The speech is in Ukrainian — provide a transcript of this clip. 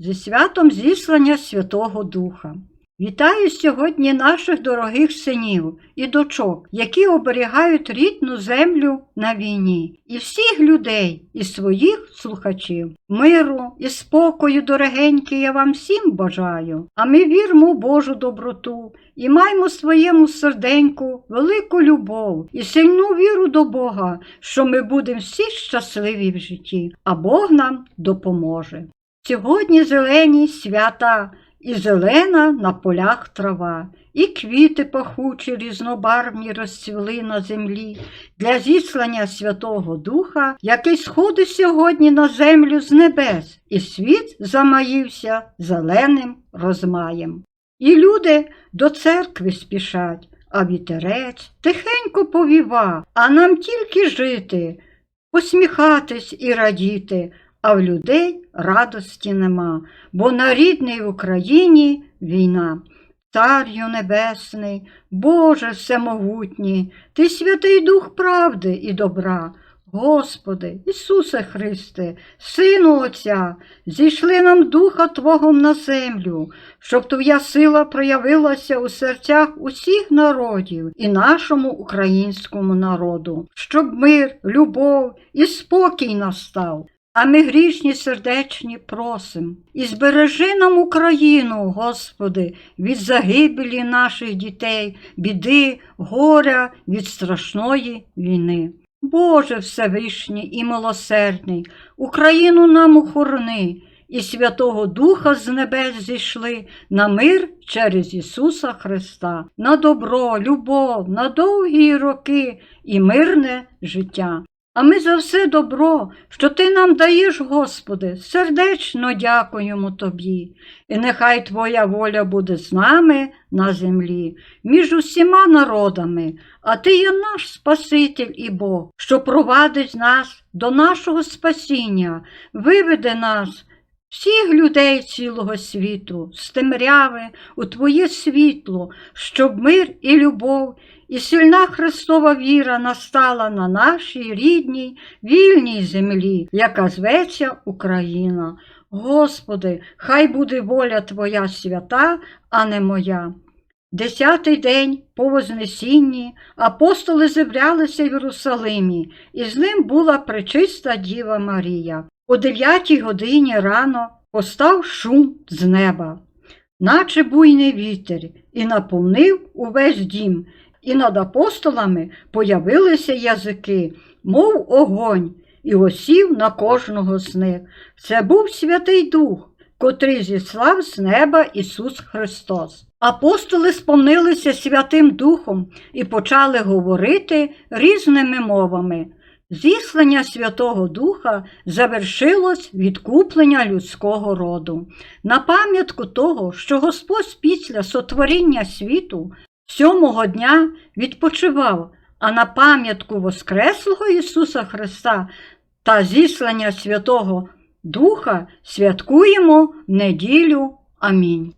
зі святом зіслання Святого Духа. Вітаю сьогодні наших дорогих синів і дочок, які оберігають рідну землю на війні, і всіх людей, і своїх слухачів. Миру і спокою, дорогенькі, я вам всім бажаю. А ми віримо Божу доброту і маємо своєму серденьку велику любов і сильну віру до Бога, що ми будемо всі щасливі в житті, а Бог нам допоможе. Сьогодні зелені свята. І зелена на полях трава, і квіти пахучі різнобарвні розцвіли на землі для зіслання Святого Духа, який сходить сьогодні на землю з небес, і світ замаївся зеленим розмаєм. І люди до церкви спішать, а вітерець тихенько повіва, а нам тільки жити, посміхатись і радіти, а в людей радості нема, бо на рідній Україні війна. Царю Небесний, Боже Всемогутній, Ти святий Дух правди і добра. Господи, Ісусе Христе, Сину Отця, зійшли нам Духа Твого на землю, щоб Твоя сила проявилася у серцях усіх народів і нашому українському народу, щоб мир, любов і спокій настав. А ми грішні сердечні просим. І збережи нам Україну, Господи, від загибелі наших дітей, біди, горя, від страшної війни. Боже Всевишній і милосердний, Україну нам охорони, і Святого Духа з небес зійшли на мир через Ісуса Христа, на добро, любов, на довгі роки і мирне життя. А ми за все добро, що Ти нам даєш, Господи, сердечно дякуємо Тобі, і нехай Твоя воля буде з нами на землі, між усіма народами, а Ти є наш Спаситель і Бог, що провадить нас до нашого спасіння, виведе нас. Всіх людей цілого світу, з у Твоє світло, щоб мир і любов, і сильна Христова віра настала на нашій рідній, вільній землі, яка зветься Україна. Господи, хай буде воля Твоя свята, а не моя. Десятий день по Вознесінні апостоли зібралися в Єрусалимі, і з ним була пречиста Діва Марія. О дев'ятій годині рано постав шум з неба, наче буйний вітер, і наповнив увесь дім, і над апостолами появилися язики, мов огонь, і осів на кожного з них. Це був Святий Дух, котрий зіслав з неба Ісус Христос. Апостоли сповнилися Святим Духом і почали говорити різними мовами. Зіслання Святого Духа завершилось відкуплення людського роду. На пам'ятку того, що Господь після сотворіння світу сьомого дня відпочивав, а на пам'ятку Воскреслого Ісуса Христа та зіслання Святого Духа святкуємо неділю. Амінь.